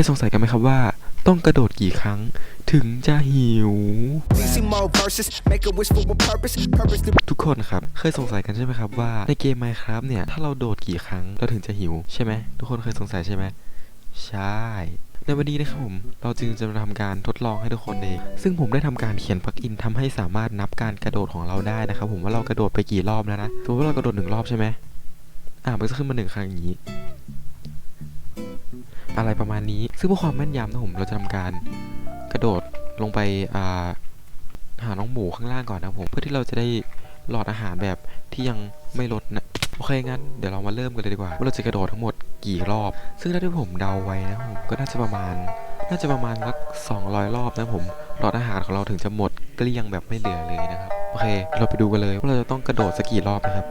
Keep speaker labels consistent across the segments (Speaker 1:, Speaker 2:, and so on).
Speaker 1: ยสงสัยกันไหมครับว่าต้องกระโดดกี่ครั้งถึงจะหิว
Speaker 2: These more verses, make a wish for a purpose. Purpose to
Speaker 1: ทุกคนครับ เคยสงสัยกันใช่ไหมครับว่าในเกม Minecraft เนี่ย ถ้าเราโดดกี่ครั้งเราถึงจะหิวใช่ไหมทุกคนเคยสงสัยใช่ไหมใช่ ในวันนี้นะครับผม เราจึงจะมาทำการทดลองให้ทุกคนเอง ซึ่งผมได้ทำการเขียนปลั๊กอินทำให้สามารถนับการกระโดดของเราได้นะครับผมว่าเรากระโดดไปกี่รอบแล้วนะสมมติว่าเรากระโดดหนึ่งรอบใช่ไหมอ่ามันก็จะขึ้นมาหนึ่งครั้งอย่างนี้ อะไรประมาณนี้ ซึ่งเพื่อความแม่นยำนะผมเราจะทำการกระโดดลงไปาหาน้องหมูข้างล่างก่อนนะผม เพื่อที่เราจะได้หลอดอาหารแบบที่ยังไม่ลดนะโอเคงั้นเดี๋ยวเรามาเริ่มกันเลยดีกว่าว่าเราจะกระโดดทั้งหมดกี่รอบ ซึ่งถ้าที่ผมเดาไว้นะผมก็น่าจะประมาณ น่าจะประมาณสัก200 รอบนะผมหลอดอาหารของเราถึงจะหมดเกลี้ยงแบบไม่เหลือเลยนะครับโอเค เราไปดูกันเลยว่าเราจะต้องกระโดดสักกี่รอบนะครับ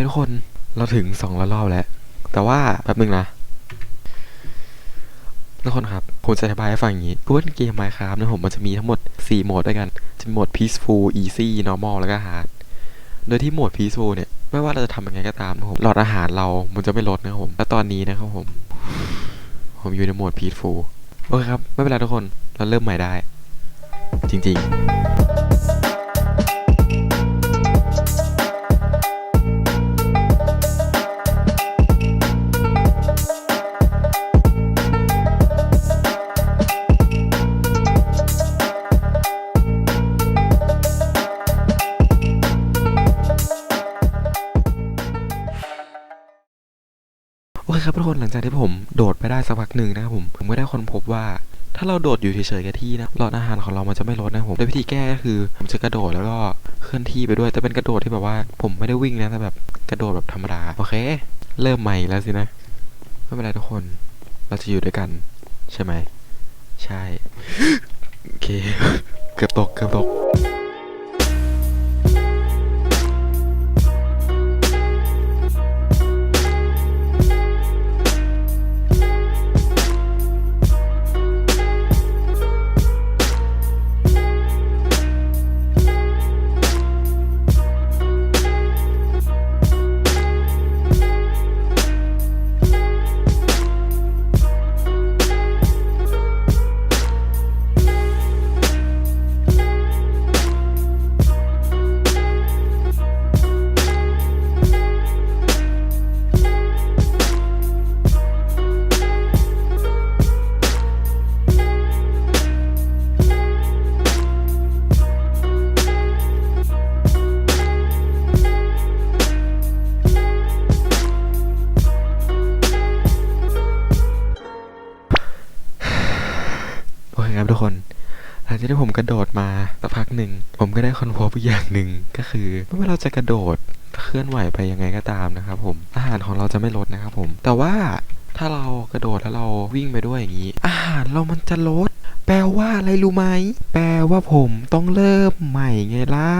Speaker 1: โอเคทุกคน เราถึง200รอบแล้ว แต่ว่าแป๊บนึงนะทุกคนครับผมจะอธิบายให้ฟังอย่างนี้คือว่าเกม Minecraft นะผมมันจะมีทั้งหมด 4 โหมดด้วยกัน จะมีโหมด peaceful easy normal แล้วก็ hard โดยที่โหมด peaceful เนี่ย ไม่ว่าเราจะทำยังไงก็ตามนะผมหลอดอาหารเรา มันจะไม่ลดนะครับผม และตอนนี้นะครับผม ผมอยู่ในโหมด peaceful โอเคครับ ไม่เป็นไรทุกคน เราเริ่มใหม่ได้ จริง ๆ อเคครับทุกคนหลังจากที่ผมโดดไปได้สักพักหนึ่งนะครับผมผมก็ได้ค้นพบว่าถ้าเราโดดอยู่เฉยๆกับที่นะหลอดอาหารของเรามันจะไม่ลดนะผมโดยวิธีแก้ก็คือผมจะกระโดดแล้วก็เคลื่อนที่ไปด้วย แต่เป็นกระโดดที่แบบว่า ผมไม่ได้วิ่งนะแต่แบบกระโดดแบบธรรมดาโอเค เริ่มใหม่แล้วสินะไม่เป็นไรทุกคนเราจะอยู่ด้วยกัน ใช่ไหม ใช่ โอเค เกือบตกเกือบตก คครับทุกคนหลังจากที่ผมกระโดดมาสักพักหนึ่ง ผมก็ได้ค้นพบอีกอย่างหนึ่งก็คือไม่ว่าเราจะกระโดดเคลื่อนไหวไปยังไงก็ตามนะครับผมอาหารของเราจะไม่ลดนะครับผม แต่ว่าถ้าเรากระโดดแล้วเราวิ่งไปด้วยอย่างนี้ อาหารเรามันจะลด แปลว่าอะไรรู้ไหม แปลว่าผมต้องเริ่มใหม่ไงล่ะ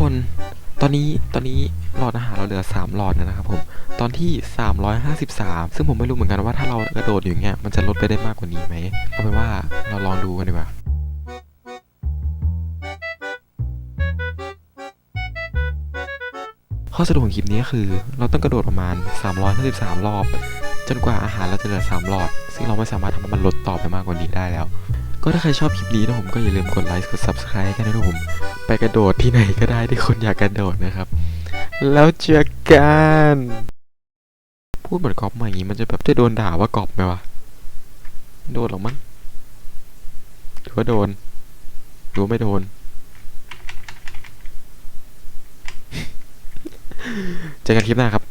Speaker 1: ตอนนี้ตอนนี้หลอดอาหารเราเหลือ 3 หลอดนะครับผมตอนที่ 353 ซึ่งผมไม่รู้เหมือนกันว่าถ้าเรากระโดดอยู่างเงี้ยมันจะลดไปได้มากกว่านี้ไหมเอาเป็นว่าเราลองดูกันดีกว่าข้อสรุปของคลิปนี้คือ เราต้องกระโดดประมาณ 353 รอบ จนกว่าอาหารเราจะเหลือ 3 หลอด ซึ่งเราไม่สามารถทำให้มันลดต่อไปมากกว่านี้ได้แล้ว ก็ถ้าใครชอบคลิปนี้นะผมก็อย่าลืมกดไลค์กด subscribe กันนะผม ไปกระโดดที่ไหนก็ได้ที่คุณอยากกระโดดนะครับ แล้วเจอกันพูดเหมือนกอบมาอย่างนี้มันจะแบบจะโดนด่าว่ากอบไหมวะโดนหรอมั้งหรือว่าโดนหรือไม่โดนเจอกันคลิปหน้าครับ